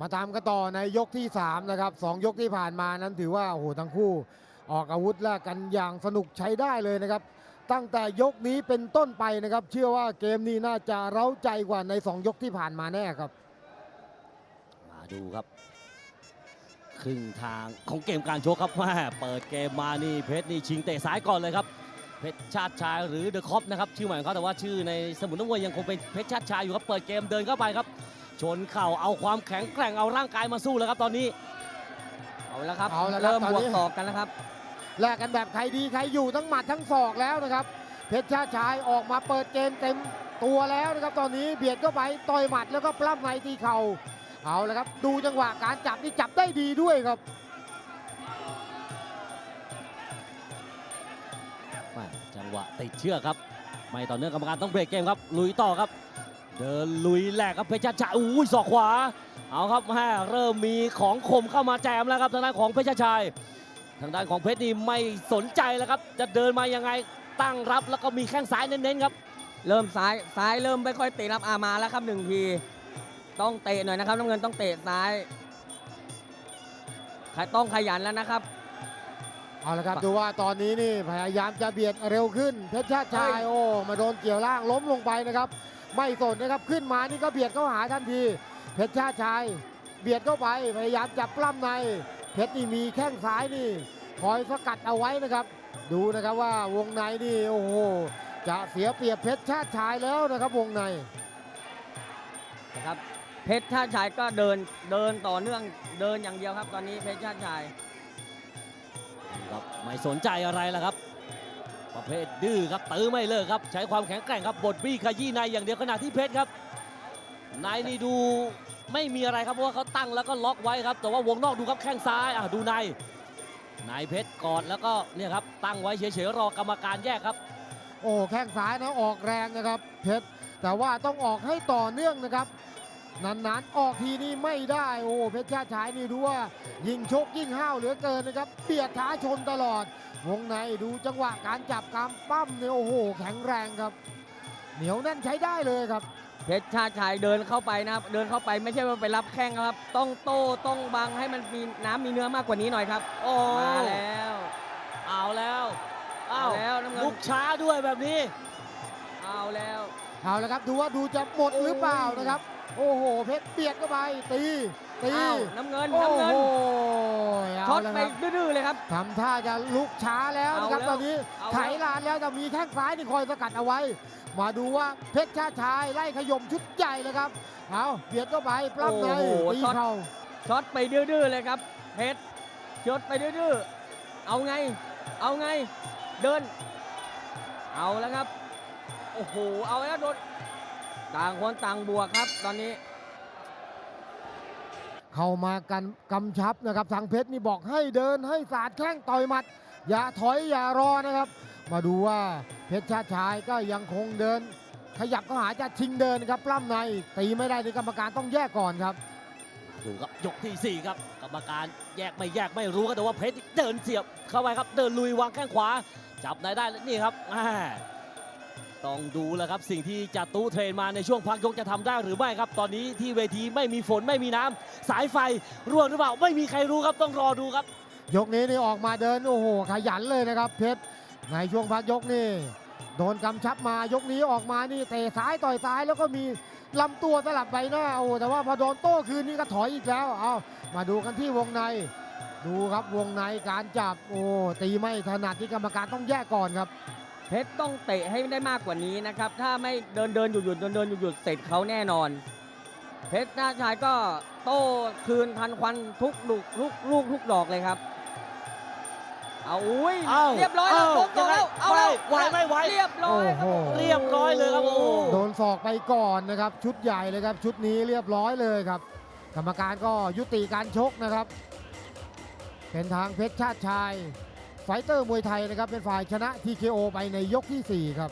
มาตามกันต่อในยกที่3นะครับสองยกที่ผ่านมานั้นถือว่าโอ้โหทั้งคู่ ออกอาวุธแลกกันอย่างสนุกใช้ได้เลยนะครับ ตั้งแต่ยกนี้เป็นต้นไปนะครับ เชื่อว่าเกมนี้น่าจะเร้าใจกว่าใน 2 ยกที่ผ่านมาแน่ครับ มาดูครับครึ่งทางของเกมการชกครับแม่เปิดเกมมานี่เพชรนี่ชิงเตะซ้ายก่อนเลยครับเพชรชาติชายหรือเดอะคอปนะครับชื่อใหม่ของเขาแต่ว่าชื่อในสมุนน้ำมวยยังคงเป็นเพชรชาติชายอยู่ครับเปิดเกมเดินเข้าไปครับ ชนเข่าเอาความแข็งแกร่งเอาร่างกายมาสู้แล้วครับตอนนี้ เอาแล้วครับเอาแล้วครับเริ่มตอนบวนี้กศอกกันแล้วครับ แลกกันแบบใครดีใครอยู่ทั้งหมัดทั้งศอกแล้วนะครับ เพชรชาติชายออกมาเปิดเกมเต็มตัวแล้วนะครับ ตอนนี้เบียดเข้าไปต่อยหมัดแล้วก็ปล้ำในตีเข่าเอาละครับ ดูจังหวะการจับนี่จับได้ดีด้วยครับ แม่จังหวะติดเชือกครับ ไม่ต่อเนื่องกรรมการต้องเบรกเกมครับ ลุยต่อครับ เดินลุยแหลกครับเพชรชาติชายอุ้ยศอกขวา เอาครับแม่เริ่มมีของคมเข้ามาแจมแล้วครับทางด้านของเพชรชาติชาย ทางด้านของเพชรนี่ไม่สนใจแล้วครับ จะเดินมายังไงตั้งรับแล้วก็มีแข้งซ้ายเน้นๆครับ เริ่มซ้ายซ้ายเริ่มไม่ค่อยเตะรับอามาแล้วครับหนึ่งทีต้องเตะหน่อยนะครับน้ำเงินต้องเตะซ้ายใครต้องขยันแล้วนะครับเอาละครับดูว่าตอนนี้นี่พยายามจะเบียดเร็วขึ้นเพชรชาติชายเฮ้ยโอ้มาโดนเกี่ยวล่างล้มลงไปนะครับ ไม่สนนะครับขึ้นมานี่ก็เบียดเข้าหาทันที เพชรชาติชายเบียดเข้าไปพยายามจับปล้ำใน เพชรนี่มีแข้งซ้ายนี่คอยสกัดเอาไว้นะครับ ดูนะครับว่าวงในนี่โอ้โหจะเสียเปรียบเพชรชาติชายแล้วนะครับวงในนะครับเพชรชาติชายก็เดินเดินต่อเนื่องเดินอย่างเดียวครับ ตอนนี้เพชรชาติชายครับไม่สนใจอะไรแล้วครับ ประเภทดื้อครับตื้อไม่เลิกครับ ใช้ความแข็งแกร่งครับบดบี้ขยี้ในอย่างเดียวขณะที่เพชรครับในนี่ดูไม่มีอะไรครับเพราะว่าเขาตั้งแล้วก็ล็อกไว้ครับ แต่ว่าวงนอกดูครับแข้งซ้ายอะดูในนายเพชรกอดแล้วก็เนี่ยครับตั้งไว้เฉยๆรอกรรมการแยกครับ โอ้แข้งซ้ายนะออกแรงนะครับเพชรแต่ว่าต้องออกให้ต่อเนื่องนะครับ นานๆ ออกทีนี้ไม่ได้โอ้เพชรชาติชายนี่ดูว่า ยิ่งชกยิ่งห้าวเหลือเกินนะครับเบียดท้าชนตลอด วงในดูจังหวะการจับกำปั้มเนี่ยโอ้โหแข็งแรงครับ เหนียวแน่นใช้ได้เลยครับ เพชรชาติชายเดินเข้าไปนะครับ เดินเข้าไปไม่ใช่ว่าไปรับแข้งครับ ต้องโต้ต้องบังให้มันมีน้ำมีเนื้อมากกว่านี้หน่อยครับ โอ้มาแล้ว เอาแล้ว เอาเอาแล้วน้ำเงินลุกช้าด้วยแบบนี้ เอาแล้ว เอาละครับดูว่าดูจะหมดหรือเปล่านะครับ โอ้โหเพชรเบียดเข้าไปตีตีอ้าวน้ำเงินโอ้น้ำเงินโหช็อเอาตละไปครับดื้อๆเลยครับทำท่าจะลุกช้าแล้วนะครับเอาแล้วตอนนี้เอาไถแล้วลานแล้วแต่มีแข้งซ้ายนี่คอยสกัดเอาไว้ มาดูว่าเพชรชาติชายไล่ขยมชุดใหญ่เลยครับเอาเบียดเข้าไปปล้ำในตีเข่าช็อตไปดื้อๆเลยครับเพชรช็อตไปดื้อๆเอาไง เอาไง เดิน เอาแล้วครับ โอ้โห เอาแล้วโดนต่างคนต่างบวกครับตอนนี้ เข้ามากันกำชับนะครับทางเพชรนี่บอกให้เดินให้สาดแข้งต่อยหมัด อย่าถอยอย่ารอนะครับ มาดูว่าเพชรชาติชายก็ยังคงเดิน ขยับเข้าหาจะชิงเดินครับปล้ำในตีไม่ได้ในกรรมการต้องแยกก่อนครับดูครับยกทีสี่4 ครับ กรรมการแยกไม่แยกไม่รู้ครับแต่ว่าเพชรเดินเสียบเข้าไปครับ เดินลุยวางแข้งขวา จับในได้แล้วนี่ครับแม่ ต้องดูแล้วครับสิ่งที่จะตู้เทรนมาในช่วงพักยกจะทำได้หรือไม่ครับ ตอนนี้ที่เวทีไม่มีฝนไม่มีน้ำสายไฟรั่วหรือเปล่าไม่มีใครรู้ครับต้องรอดูครับ ยกนี้นี่ออกมาเดินโอ้โหขยันเลยนะครับเพชรในช่วงพักยกนี่โดนกำชับมายกนี้ออกมานี่เตะซ้ายต่อยซ้ายแล้วก็มีลำตัวสลับใบหน้าโอ้แต่ว่าพอโดนโต้คืนนี่ก็ถอยอีกแล้วเอามาดูกันที่วงใน ดูครับวงในการจับโอ้ตีไม่ถนัดที่กรรมการต้องแยกก่อนครับ เพชรต้องเตะให้ได้มากกว่านี้นะครับ ถ้าไม่เดินเดินหยุดหยุดเดินเดินหยุดหยุดเสร็จเขาแน่นอน เพชรหน้าชายก็โต้คืนทันควันทุกลูกทุกลูกทุกดอกเลยครับ เอาอุ้ยเอ้าเรียบร้อยแล้วเอ้าลงต่อแล้วยังไงเอาแล้วไหวไม่ไหว เรียบร้อยครับโอ้โห เรียบร้อยเลยครับโอ้โดนศอกไปก่อนนะครับ ชุดใหญ่เลยครับ ชุดนี้เรียบร้อยเลยครับ กรรมการก็ยุติการชกนะครับ เป็นทางเพชรชาติชาย ไฟเตอร์มวยไทยนะครับเป็นฝ่ายชนะ TKO ไปในยกที่ 4 ครับ